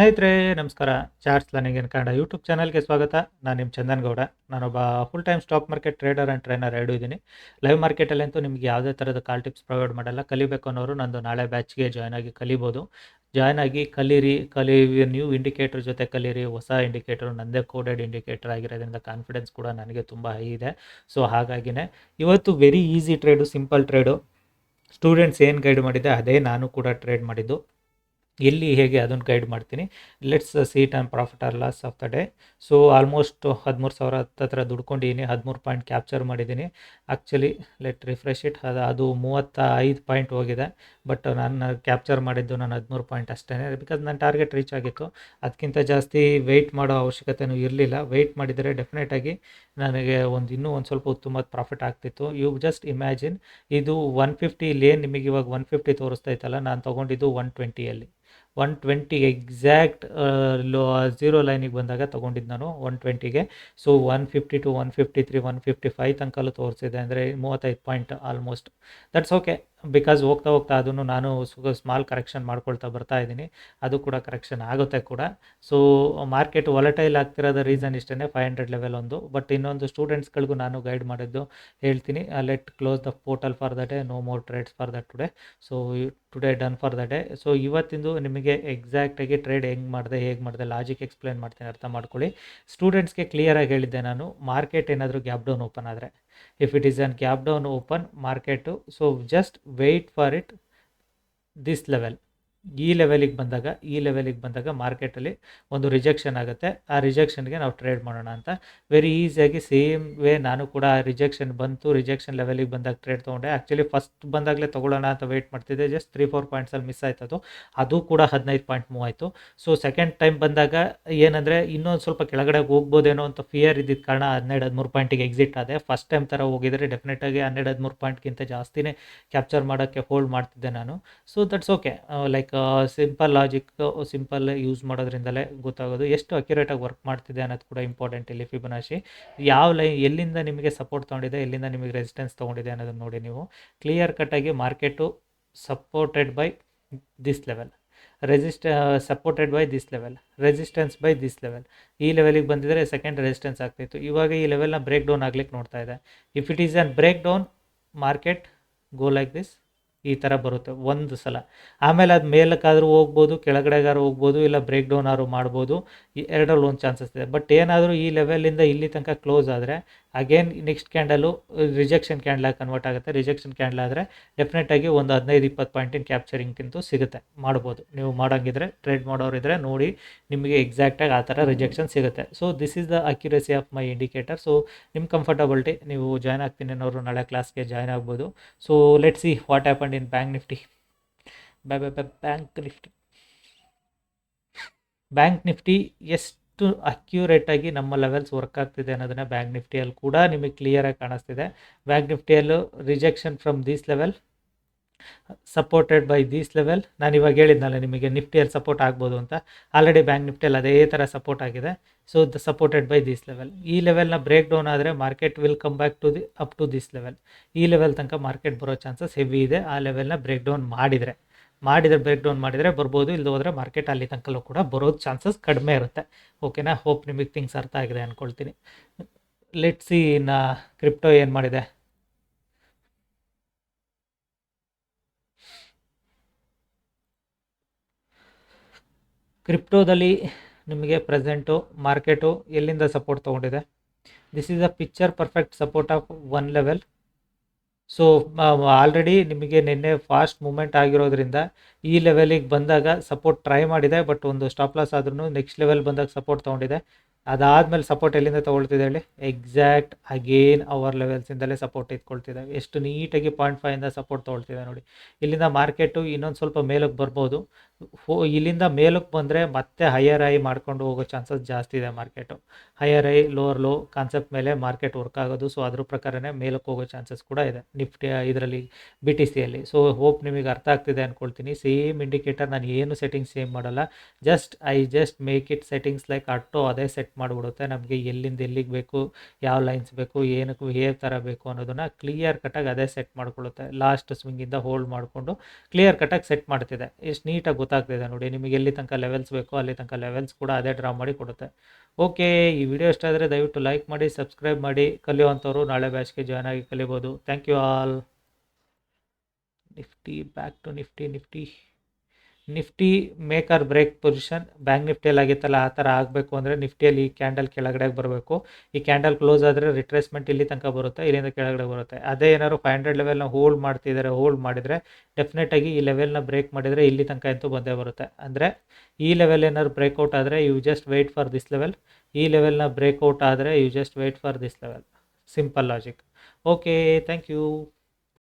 ಸ್ನೇಹಿತರೆ, ನಮಸ್ಕಾರ. Charts learning in Kannada YouTube ಚಾನಲ್ಗೆ ಸ್ವಾಗತ. ನಾನು ನಿಮ್ಮ ಚಂದನ್ ಗೌಡ ನಾನೊಬ್ಬ full time stock market trader and trainer ಎರಡು ಇದ್ದೀನಿ. ಲೈವ್ ಮಾರ್ಕೆಟಲ್ಲಂತೂ ನಿಮಗೆ ಯಾವುದೇ ಥರದ ಕಾಲ್ ಟಿಪ್ಸ್ ಪ್ರೊವೈಡ್ ಮಾಡಲ್ಲ. ಕಲಿಬೇಕು ಅನ್ನೋರು ನಂದು ನಾಳೆ ಬ್ಯಾಚ್ಗೆ ಜಾಯ್ನ್ ಆಗಿ ಕಲಿಬೋದು. ಜಾಯ್ನ್ ಆಗಿ ಕಲೀರಿ. ಕಲಿ ನ್ಯೂ ಇಂಡಿಕೇಟರ್ ಜೊತೆ ಕಲೀರಿ. ಹೊಸ ಇಂಡಿಕೇಟರ್ ನಂದೇ ಕೋಡೆಡ್ ಇಂಡಿಕೇಟರ್ ಆಗಿರೋದ್ರಿಂದ ಕಾನ್ಫಿಡೆನ್ಸ್ ಕೂಡ ನನಗೆ ತುಂಬ ಹೈ ಇದೆ. ಸೊ ಹಾಗಾಗಿನೇ ಇವತ್ತು very easy trade simple trade students ಏನು ಗೈಡ್ ಮಾಡಿದೆ, ಅದೇ ನಾನು ಕೂಡ ಟ್ರೇಡ್ ಮಾಡಿದ್ದು. ಎಲ್ಲಿ ಹೇಗೆ ಅದನ್ನು ಗೈಡ್ ಮಾಡ್ತೀನಿ. Let's see and profit or loss of the day so almost ಹದಿಮೂರು ಸಾವಿರ ಹತ್ತತ್ರ ದುಡ್ಕೊಂಡಿದ್ದೀನಿ. ಹದಿಮೂರು ಪಾಯಿಂಟ್ ಕ್ಯಾಪ್ಚರ್ ಮಾಡಿದ್ದೀನಿ. ಆ್ಯಕ್ಚುಲಿ ಲೆಟ್ ರಿಫ್ರೆಶ್ ಇಟ್ ಅದು ಅದು ಮೂವತ್ತ ಐದು ಪಾಯಿಂಟ್ ಹೋಗಿದೆ. ಬಟ್ ನಾನು ಕ್ಯಾಪ್ಚರ್ ಮಾಡಿದ್ದು ನಾನು ಹದಿಮೂರು ಪಾಯಿಂಟ್ ಅಷ್ಟೇ ಬಿಕಾಸ್ ನನ್ನ ಟಾರ್ಗೆಟ್ ರೀಚ್ ಆಗಿತ್ತು. ಅದಕ್ಕಿಂತ ಜಾಸ್ತಿ ವೆಯ್ಟ್ ಮಾಡೋ ಅವಶ್ಯಕತೆಯೂ ಇರಲಿಲ್ಲ. ವೆಯ್ಟ್ ಮಾಡಿದರೆ ಡೆಫಿನೆಟಾಗಿ ನನಗೆ ಒಂದು, ಇನ್ನೂ ಒಂದು ಸ್ವಲ್ಪ ಉತ್ತಮವಾದ ಪ್ರಾಫಿಟ್ ಆಗ್ತಿತ್ತು. ಯು ಜಸ್ಟ್ ಇಮ್ಯಾಜಿನ್ ಇದು ಒನ್ ಫಿಫ್ಟಿ ಲೇನ್ ನಿಮಗೆ ಇವಾಗ ಒನ್ ಫಿಫ್ಟಿ ಇತ್ತಲ್ಲ. ನಾನು ತೊಗೊಂಡಿದ್ದು one ಟ್ವೆಂಟಿಯಲ್ಲಿ one twenty exact low zero ಲೈನಿಗೆ ಬಂದಾಗ ತೊಗೊಂಡಿದ್ದು ನಾನು one ಟ್ವೆಂಟಿಗೆ so one fifty two one fifty three one fifty five ತನಕಲ್ಲೂ ತೋರಿಸಿದೆ. ಅಂದರೆ ಮೂವತ್ತೈದು point almost that's okay because ಹೋಗ್ತಾ ಹೋಗ್ತಾ ಅದನ್ನು ನಾನು ಸ್ಮಾಲ್ ಕರೆಕ್ಷನ್ ಮಾಡ್ಕೊಳ್ತಾ ಬರ್ತಾ ಇದ್ದೀನಿ. ಅದು ಕೂಡ ಕರೆಕ್ಷನ್ ಆಗುತ್ತೆ ಕೂಡ. ಸೊ ಮಾರ್ಕೆಟ್ ವಾಲಟೈಲ್ ಆಗ್ತಿರೋದ ರೀಸನ್ ಇಷ್ಟೇ ಫೈವ್ ಹಂಡ್ರೆಡ್ ಲೆವೆಲ್ ಒಂದು. ಬಟ್ ಇನ್ನೊಂದು ಸ್ಟೂಡೆಂಟ್ಸ್ಗಳಿಗೂ ನಾನು ಗೈಡ್ ಮಾಡಿದ್ದು ಹೇಳ್ತೀನಿ. Let close the portal for the day no more trades for the today so today done for the day so ಇವತ್ತಿಂದು ನಿಮಗೆ ಎಕ್ಸಾಕ್ಟಾಗಿ ಟ್ರೇಡ್ ಹೆಂಗೆ ಮಾಡಿದೆ, ಹೇಗೆ ಮಾಡಿದೆ ಲಾಜಿಕ್ ಎಕ್ಸ್ಪ್ಲೇನ್ ಮಾಡ್ತೀನಿ, ಅರ್ಥ ಮಾಡ್ಕೊಳ್ಳಿ. ಸ್ಟೂಡೆಂಟ್ಸ್ಗೆ ಕ್ಲಿಯರಾಗಿ ಹೇಳಿದ್ದೆ ನಾನು. ಮಾರ್ಕೆಟ್ ಏನಾದರೂ ಗ್ಯಾಪ್ ಡೌನ್ ಓಪನ್ ಆದರೆ. if it is a gap down open market so just wait for it this level. ಈ ಲೆವೆಲಿಗೆ ಬಂದಾಗ, ಈ ಲೆವೆಲಿಗೆ ಬಂದಾಗ ಮಾರ್ಕೆಟಲ್ಲಿ ಒಂದು ರಿಜೆಕ್ಷನ್ ಆಗುತ್ತೆ. ಆ ರಿಜೆಕ್ಷನ್ಗೆ ನಾವು ಟ್ರೇಡ್ ಮಾಡೋಣ ಅಂತ. ವೆರಿ ಈಸಿಯಾಗಿ ಸೇಮ್ ವೇ ನಾನು ಕೂಡ ರಿಜೆಕ್ಷನ್ ಬಂತು ರಿಜೆಕ್ಷನ್ ಲೆವೆಲಿಗೆ ಬಂದಾಗ ಟ್ರೇಡ್ ತೊಗೊಂಡೆ. ಆ್ಯಕ್ಚುಲಿ ಫಸ್ಟ್ ಬಂದಾಗಲೇ ತೊಗೊಳ್ಳೋಣ ಅಂತ ವೆಯ್ಟ್ ಮಾಡ್ತಿದ್ದೆ. ಜಸ್ಟ್ ತ್ರೀ ಫೋರ್ ಪಾಯಿಂಟ್ಸಲ್ಲಿ ಮಿಸ್ ಆಯ್ತು ಅದು ಅದು ಕೂಡ ಹದಿನೈದು ಪಾಯಿಂಟ್ ಮೂವ್ ಆಯಿತು. ಸೊ ಸೆಕೆಂಡ್ ಟೈಮ್ ಬಂದಾಗ ಏನಂದರೆ ಇನ್ನೊಂದು ಸ್ವಲ್ಪ ಕೆಳಗಡೆ ಹೋಗ್ಬೋದೇನೋ ಅಂತ ಫಿಯರ್ ಇದ್ದಿದ್ದ ಕಾರಣ ಹನ್ನೆರಡು ಹದಿಮೂರು ಪಾಯಿಂಟಿಗೆ ಎಕ್ಸಿಟ್ ಆದೆ. ಫಸ್ಟ್ ಟೈಮ್ ಥರ ಹೋಗಿದರೆ ಡೆಫಿನೆಟಾಗಿ ಹನ್ನೆರಡು, ಹದಿಮೂರು ಪಾಯಿಂಟ್ಗಿಂತ ಜಾಸ್ತಿನೇ ಕ್ಯಾಪ್ಚರ್ ಮಾಡೋಕ್ಕೆ ಹೋಲ್ಡ್ ಮಾಡ್ತಿದ್ದೆ ನಾನು. So that's okay like simple logic simple use ಮಾಡೋದ್ರಿಂದಲೇ ಗೊತ್ತಾಗೋದು. ಎಷ್ಟು ಅಕ್ಯುರೇಟಾಗಿ ವರ್ಕ್ ಮಾಡ್ತಿದೆ ಅನ್ನೋದು ಕೂಡ ಇಂಪಾರ್ಟೆಂಟ್ ಇಲ್ಲಿ ಫಿಬನಾಶಿ ಯಾವ ಲೈ, ಎಲ್ಲಿಂದ ನಿಮಗೆ ಸಪೋರ್ಟ್ ತೊಗೊಂಡಿದೆ, ಎಲ್ಲಿಂದ ನಿಮಗೆ ರೆಸಿಸ್ಟೆನ್ಸ್ ತೊಗೊಂಡಿದೆ ಅನ್ನೋದನ್ನು ನೋಡಿ ನೀವು. ಕ್ಲಿಯರ್ ಕಟ್ಟಾಗಿ market supported by this level resist supported by this level resistance by this level ಈ ಲೆವೆಲಿಗೆ ಬಂದಿದ್ದರೆ ಸೆಕೆಂಡ್ ರೆಸಿಸ್ಟೆನ್ಸ್ ಆಗ್ತಿತ್ತು ಇವಾಗ ಈ ಲೆವೆಲ್ನ ಬ್ರೇಕ್ ಡೌನ್ ಆಗ್ಲಿಕ್ಕೆ ನೋಡ್ತಾ ಇದೆ. If it is an break down market go like this ಈ ಥರ ಬರುತ್ತೆ ಒಂದು ಸಲ. ಆಮೇಲೆ ಅದು ಮೇಲಕ್ಕಾದರೂ ಹೋಗ್ಬೋದು, ಕೆಳಗಡೆಗಾದ್ರೂ ಹೋಗ್ಬೋದು, ಇಲ್ಲ ಬ್ರೇಕ್ ಡೌನ್ ಆದ್ರೂ ಮಾಡ್ಬೋದು, ಈ ಎರಡರಲ್ಲಿ ಒಂದು ಚಾನ್ಸಸ್ ಇದೆ. ಬಟ್ ಏನಾದರೂ ಈ ಲೆವೆಲಿಂದ ಇಲ್ಲಿ ತನಕ ಕ್ಲೋಸ್ ಆದರೆ ಅಗೇನ್ ನೆಕ್ಸ್ಟ್ ಕ್ಯಾಂಡಲು ರಿಜೆಕ್ಷನ್ ಕ್ಯಾಂಡಲಾಗಿ ಕನ್ವರ್ಟ್ ಆಗುತ್ತೆ. ರಿಜೆಕ್ಷನ್ ಕ್ಯಾಂಡಲ್ ಆದರೆ ಡೆಫಿನೆಟಾಗಿ ಒಂದು ಹದಿನೈದು, ಇಪ್ಪತ್ತು ಪಾಯಿಂಟಿನ ಕ್ಯಾಪ್ಚರಿಂಗ್ಗಿಂತೂ ಸಿಗುತ್ತೆ. ಮಾಡ್ಬೋದು. ನೀವು ಮಾಡೋಂಗಿದ್ರೆ ಟ್ರೇಡ್ ಮಾಡೋರಿದ್ರೆ ನೋಡಿ ನಿಮಗೆ ಎಕ್ಸಾಕ್ಟಾಗಿ ಆ ಥರ ರಿಜೆಕ್ಷನ್ ಸಿಗುತ್ತೆ. So this is the accuracy of my indicator so ನಿಮ್ಮ ಕಂಫರ್ಟಬಲ್ಟಿ ನೀವು ಜಾಯ್ನ್ ಆಗ್ತೀನಿ ಅನ್ನೋರು ನಾಳೆ ಕ್ಲಾಸ್ಗೆ ಜಾಯ್ನ್ ಆಗ್ಬೋದು. So let see what happened in bank Nifty ಬ್ಯಾ ಬ್ಯಾಂಕ್ ನಿಫ್ಟಿ ಬ್ಯಾಂಕ್ ನಿಫ್ಟಿ ಎಷ್ಟು ಅಕ್ಯುರೇಟಾಗಿ ನಮ್ಮ ಲೆವೆಲ್ಸ್ ವರ್ಕ್ ಆಗ್ತಿದೆ ಅನ್ನೋದನ್ನು ಬ್ಯಾಂಕ್ ನಿಫ್ಟಿಯಲ್ಲಿ ಕೂಡ ನಿಮಗೆ ಕ್ಲಿಯರಾಗಿ ಕಾಣಿಸ್ತಿದೆ. Bank ನಿಫ್ಟಿಯಲ್ಲೂ rejection from these level supported by these level ನಾನು ಇವಾಗ ಹೇಳಿದ್ನಲ್ಲ ನಿಮಗೆ ನಿಫ್ಟಿಯಲ್ಲಿ ಸಪೋರ್ಟ್ ಆಗ್ಬೋದು ಅಂತ. ಆಲ್ರೆಡಿ ಬ್ಯಾಂಕ್ ನಿಫ್ಟಿಯಲ್ಲಿ ಅದೇ ಥರ ಸಪೋರ್ಟ್ ಆಗಿದೆ. So the supported by this level ಈ ಲೆವೆಲ್ನ ಬ್ರೇಕ್ ಡೌನ್ ಆದರೆ market will come back to the up to this level ಈ ಲೆವೆಲ್ ತನಕ ಮಾರ್ಕೆಟ್ ಬರೋ ಚಾನ್ಸಸ್ ಹೆವಿ ಇದೆ. ಆ ಲೆವೆಲ್ನ ಬ್ರೇಕ್ ಡೌನ್ ಮಾಡಿದರೆ. ಮಾಡಿದರೆ ಬ್ರೇಕ್ ಡೌನ್ ಮಾಡಿದರೆ ಬರ್ಬೋದು ಇಲ್ಲದೆ ಹೋದರೆ ಮಾರ್ಕೆಟ್ ಅಲ್ಲಿ ತನಕಲ್ಲೂ ಕೂಡ ಬರೋದು ಚಾನ್ಸಸ್ ಕಡಿಮೆ ಇರುತ್ತೆ. ಓಕೆನಾ ಹೋಪ್ ನಿಮಗೆ ಥಿಂಗ್ಸ್ ಅರ್ಥ ಆಗಿದೆ ಅಂದ್ಕೊಳ್ತೀನಿ ಲೆಟ್ ಸಿ ಇನ್ನು ಕ್ರಿಪ್ಟೋ ಏನು ಮಾಡಿದೆ? ಕ್ರಿಪ್ಟೋದಲ್ಲಿ ನಿಮಗೆ ಪ್ರೆಸೆಂಟು ಮಾರ್ಕೆಟು ಎಲ್ಲಿಂದ support ತೊಗೊಂಡಿದೆ? This is a picture perfect support of one level so already ನಿಮಗೆ ನಿನ್ನೆ ಫಾಸ್ಟ್ ಮೂಮೆಂಟ್ ಆಗಿರೋದ್ರಿಂದ ಈ ಲೆವೆಲಿಗೆ ಬಂದಾಗ ಸಪೋರ್ಟ್ ಟ್ರೈ ಮಾಡಿದೆ ಬಟ್ ಒಂದು ಸ್ಟಾಪ್ ಲಾಸ್ ಆದ್ರೂ ನೆಕ್ಸ್ಟ್ ಲೆವೆಲ್ ಬಂದಾಗ ಸಪೋರ್ಟ್ ತೊಗೊಂಡಿದೆ. ಅದಾದಮೇಲೆ ಸಪೋರ್ಟ್ ಎಲ್ಲಿಂದ ತೊಗೊಳ್ತಿದೆ ಹೇಳಿ? ಎಕ್ಸಾಕ್ಟ್ ಅಗೇನ್ ಅವರ್ ಲೆವೆಲ್ಸಿಂದಲೇ ಸಪೋರ್ಟ್ ಇಟ್ಕೊಳ್ತಿದೆ ಎಷ್ಟು ನೀಟಾಗಿ ಪಾಯಿಂಟ್ ಫೈವಿಂದ ಸಪೋರ್ಟ್ ತೊಗೊಳ್ತಿದೆ ನೋಡಿ. ಇಲ್ಲಿಂದ ಮಾರ್ಕೆಟು ಇನ್ನೊಂದು ಸ್ವಲ್ಪ ಮೇಲಕ್ಕೆ ಬರ್ಬೋದು. ಹೋ, ಇಲ್ಲಿಂದ ಮೇಲಕ್ಕೆ ಬಂದರೆ ಮತ್ತೆ ಹೈಯರ್ ಐ ಮಾಡ್ಕೊಂಡು ಹೋಗೋ ಚಾನ್ಸಸ್ ಜಾಸ್ತಿ ಇದೆ market higher high lower low concept ಮೇಲೆ ಮಾರ್ಕೆಟ್ ವರ್ಕ್ ಆಗೋದು. ಸೊ ಅದ್ರ ಪ್ರಕಾರನೇ ಮೇಲಕ್ಕೆ ಹೋಗೋ ಚಾನ್ಸಸ್ ಕೂಡ ಇದೆ ನಿಫ್ಟಿ ಇದರಲ್ಲಿ ಬಿ ಟಿ ಸಿಯಲ್ಲಿ ಸೊ ಹೋಪ್ ನಿಮಗೆ ಅರ್ಥ ಆಗ್ತಿದೆ ಅಂದ್ಕೊಳ್ತೀನಿ ಸೇಮ್ ಇಂಡಿಕೇಟರ್ ನಾನು ಏನು ಸೆಟ್ಟಿಂಗ್ಸ್ ಸೇಮ್ ಮಾಡಲ್ಲ. Just I just make it settings like auto ಅದೇ ಸೆಟ್ ಮಾಡಿಬಿಡುತ್ತೆ. ನಮಗೆ ಎಲ್ಲಿಂದ ಎಲ್ಲಿಗೆ ಬೇಕು, ಯಾವ ಲೈನ್ಸ್ ಬೇಕು, ಏನಕ್ಕೂ ಹೇರ್ ಥರ ಬೇಕು ಅನ್ನೋದನ್ನು ಕ್ಲಿಯರ್ ಕಟ್ಟಾಗಿ ಅದೇ ಸೆಟ್ ಮಾಡ್ಕೊಳ್ಳುತ್ತೆ. ಲಾಸ್ಟ್ ಸ್ವಿಂಗಿಂದ ಹೋಲ್ಡ್ ಮಾಡಿಕೊಂಡು ಕ್ಲಿಯರ್ ಕಟ್ಟಾಗಿ ಸೆಟ್ ಮಾಡ್ತಿದೆ. ಎಷ್ಟು ನೀಟಾಗಿ ಗೊತ್ತಾಗ್ತಿದೆ ನೋಡಿ, ನಿಮಗೆ ಎಲ್ಲಿ ತನಕ ಲೆವೆಲ್ಸ್ ಬೇಕೋ ಅಲ್ಲಿ ತನಕ ಲೆವೆಲ್ಸ್ ಕೂಡ ಅದೇ ಡ್ರಾ ಮಾಡಿ ಕೊಡುತ್ತೆ. ಓಕೆ ಈ ವಿಡಿಯೋ ಇಷ್ಟ ಆದರೆ ದಯವಿಟ್ಟು ಲೈಕ್ ಮಾಡಿ ಸಬ್ಸ್ಕ್ರೈಬ್ ಮಾಡಿ, ಕಲಿಯುವಂಥವ್ರು ನಾಳೆ ಬ್ಯಾಚ್ಗೆ ಜಾಯ್ನ್ ಆಗಿ ಕಲಿಬೋದು. Thank you all Nifty back to Nifty Nifty Nifty make or break position, bank ನಿಫ್ಟಿಯಲ್ಲಿ ಆಗಿತ್ತಲ್ಲ, ಆ ಥರ ಆಗಬೇಕು ಅಂದರೆ ನಿಫ್ಟಿಯಲ್ಲಿ ಈ ಕ್ಯಾಂಡಲ್ ಕೆಳಗಡೆ ಬರಬೇಕು. ಈ ಕ್ಯಾಂಡಲ್ ಕ್ಲೋಸ್ ಆದರೆ ರಿಟ್ರೇಸ್ಮೆಂಟ್ ಇಲ್ಲಿ ತನಕ ಬರುತ್ತೆ, ಇಲ್ಲಿಂದ ಕೆಳಗಡೆ ಬರುತ್ತೆ. ಅದೇ ಏನಾದ್ರು ಫೈವ್ ಹಂಡ್ರೆಡ್ ಲೆವೆಲ್ನ ಹೋಲ್ಡ್ ಮಾಡ್ತಿದ್ದಾರೆ ಹೋಲ್ಡ್ ಮಾಡಿದರೆ ಡೆಫಿನೆಟಾಗಿ ಈ ಲೆವೆಲ್ನ ಬ್ರೇಕ್ ಮಾಡಿದರೆ ಇಲ್ಲಿ ತನಕ ಅಂತೂ ಬಂದೇ ಬರುತ್ತೆ. ಅಂದರೆ ಈ ಲೆವೆಲ್ ಏನಾದ್ರು ಬ್ರೇಕ್ಔಟ್ ಆದರೆ you just wait for this level ಈ ಲೆವೆಲ್ನ ಬ್ರೇಕ್ಔಟ್ ಆದರೆ you just wait for this level simple logic okay thank you